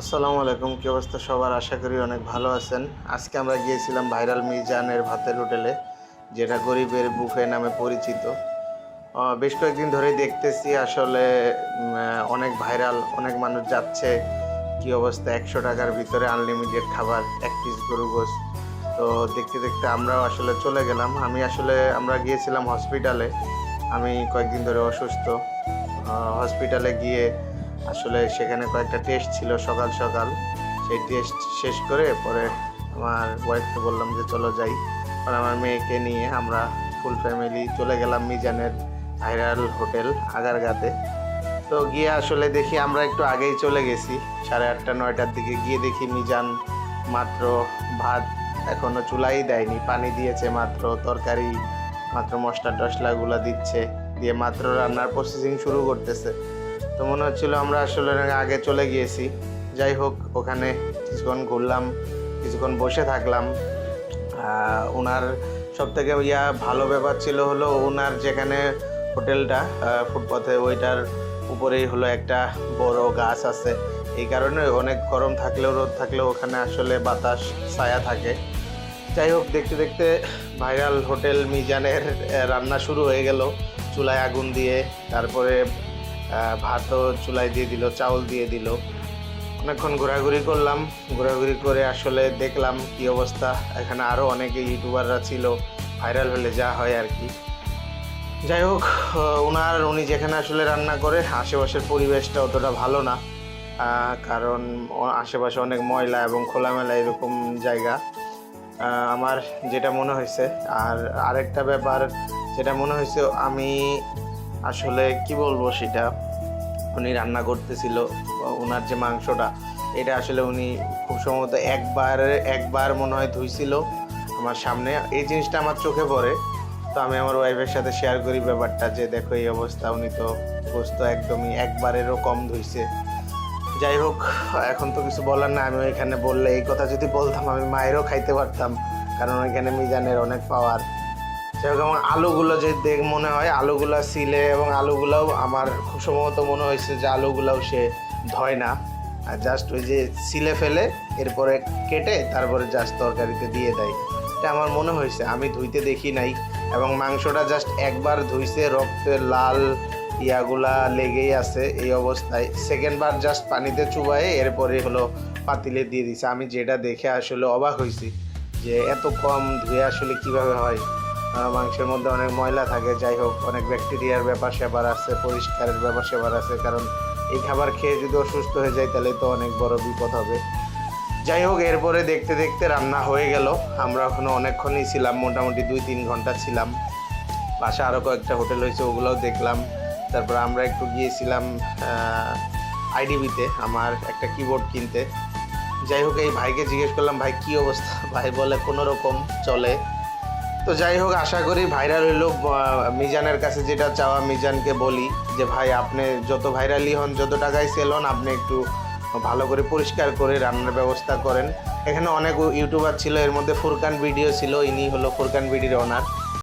আসসালামু আলাইকুম, কি অবস্থা সবার? আশা করি অনেক ভালো আছেন। আজকে আমরা গিয়েছিলাম ভাইরাল মিজানের ভাতের হোটেলে, যেটা গরিবের বুফে নামে পরিচিত। বেশ কয়েকদিন ধরেই দেখতেছি আসলে অনেক ভাইরাল, অনেক মানুষ যাচ্ছে। কি অবস্থা? একশো টাকার ভিতরে আনলিমিটেড খাবার, এক পিস গরু গোস তো দেখতে দেখতে আমরাও আসলে চলে গেলাম। আমি আসলে, আমরা গিয়েছিলাম হসপিটালে আমি কয়েকদিন ধরে অসুস্থ। হসপিটালে গিয়ে আসলে সেখানে কয়েকটা টেস্ট ছিল সকাল সকাল। সেই টেস্ট শেষ করে পরে আমার ওয়াইফকে বললাম যে চলো যাই। পরে আমার মেয়েকে নিয়ে আমরা ফুল ফ্যামিলি চলে গেলাম মিজানের ভাইরাল হোটেল আগারগাতে। তো গিয়ে আসলে দেখি আমরা একটু আগেই চলে গেছি। সাড়ে আটটা, নয়টার দিকে গিয়ে দেখি মিজান মাত্র ভাত এখনও চুলাই দেয়নি। পানি দিয়েছে মাত্র, তরকারি মাত্র মশলা টশলাগুলো দিচ্ছে। দিয়ে মাত্র রান্নার প্রসেসিং শুরু করতেছে। তো মনে হচ্ছিল আমরা আসলে আগে চলে গিয়েছি। যাই হোক, ওখানে কিছুক্ষণ ঘুরলাম, কিছুক্ষণ বসে থাকলাম। ওনার সব থেকে ইয়া ভালো ব্যাপার ছিল হলো ওনার যেখানে হোটেলটা ফুটপাথে ওইটার উপরেই হলো একটা বড় গাছ আছে। এই কারণে অনেক গরম থাকলেও, রোদ থাকলেও ওখানে আসলে বাতাস, ছায়া থাকে। যাই হোক, দেখতে দেখতে ভাইরাল হোটেল মিজানের রান্না শুরু হয়ে গেল। চুলায় আগুন দিয়ে, তারপরে ভাতও চুলায় দিয়ে দিল, চাউল দিয়ে দিল। অনেকক্ষণ ঘোরাঘুরি করলাম। ঘোরাঘুরি করে আসলে দেখলাম কি অবস্থা। এখানে আরও অনেকে ইউটিউবাররা ছিল, ভাইরাল হলে যা হয় আর কি। যাই হোক ওনার উনি যেখানে আসলে রান্না করে, আশেপাশের পরিবেশটা অতটা ভালো না। কারণ আশেপাশে অনেক ময়লা এবং খোলামেলা এরকম জায়গা। আমার যেটা মনে হয়েছে, আর আরেকটা ব্যাপার যেটা মনে হয়েছে, আমি আসলে কি বলব সেটা? উনি রান্না করতেছিল ওনার যে মাংসটা, এটা আসলে উনি খুব সম্ভবত একবার একবার মনে হয় ধুইছিল আমার সামনে। এই জিনিসটা আমার চোখে পড়ে। তো আমি আমার ওয়াইফের সাথে শেয়ার করি ব্যাপারটা যে, দেখো এই অবস্থা, উনি তো গোস্ত একদমই একবারেরও কম ধুইছে। যাই হোক, এখন তো কিছু বলার না আমি এখানে বললে, এই কথা যদি বলতাম, আমি মায়েরও খাইতে পারতাম। কারণ ওইখানে মিজানের অনেক পাওয়ার আমার আলুগুলো যে দেখ মনে হয়, আলুগুলো সিলে এবং আলুগুলোও আমার খুব সম্ভবত মনে হয়েছে যে আলুগুলোও সে ধয় না। আর জাস্ট ওই যে সিলে ফেলে, এরপরে কেটে তারপরে জাস্ট তরকারিতে দিয়ে দেয়। এটা আমার মনে হয়েছে, আমি ধুইতে দেখি নাই। এবং মাংসটা জাস্ট একবার ধুইছে রক্তের লাল ইয়াগুলা লেগেই আছে এই অবস্থায়। সেকেন্ডবার জাস্ট পানিতে চুবায়ে এরপরে হলো পাতিলে দিয়ে দিছে। আমি যেটা দেখে আসলে অবাক হয়েছি যে এত কম ধুয়ে আসলে কীভাবে হয়? মাংসের মধ্যে অনেক ময়লা থাকে, যাই হোক, অনেক ব্যাকটেরিয়ার ব্যাপার স্যাপার আছে, পরিষ্কারের ব্যাপার স্যাপার আছে, কারণ এই খাবার খেয়ে যদি অসুস্থ হয়ে যায় তাহলে তো অনেক বড় বিপদ হবে। যাই হোক, এরপরে দেখতে দেখতে রান্না হয়ে গেল। আমরা ওখানে অনেকক্ষণই ছিলাম, মোটামুটি দুই তিন ঘণ্টা ছিলাম। পাশে আরও কয়েকটা হোটেল হয়েছে, ওগুলোও দেখলাম। তারপর আমরা একটু গিয়েছিলাম আইডিবিতে আমার একটা কিবোর্ড কিনতে। যাই হোক, এই ভাইকে জিজ্ঞেস করলাম, ভাই, কী অবস্থা? ভাই বলে, কোনো রকম, চলে। তো যাই হোক, আশা করি ভাইরাল হইল। মিজানের কাছে যেটা চাওয়া, মিজানকে বলি যে, ভাই, আপনি যত ভাইরালই হন, যত টাকায় সেল হন, আপনি একটু ভালো করে পরিষ্কার করে রান্নার ব্যবস্থা করেন। এখানে অনেক ইউটিউবার ছিল, এর মধ্যে ফুরকান ভিডিও ছিল, ইনি হলো ফুরকান ভিডিওর ওনার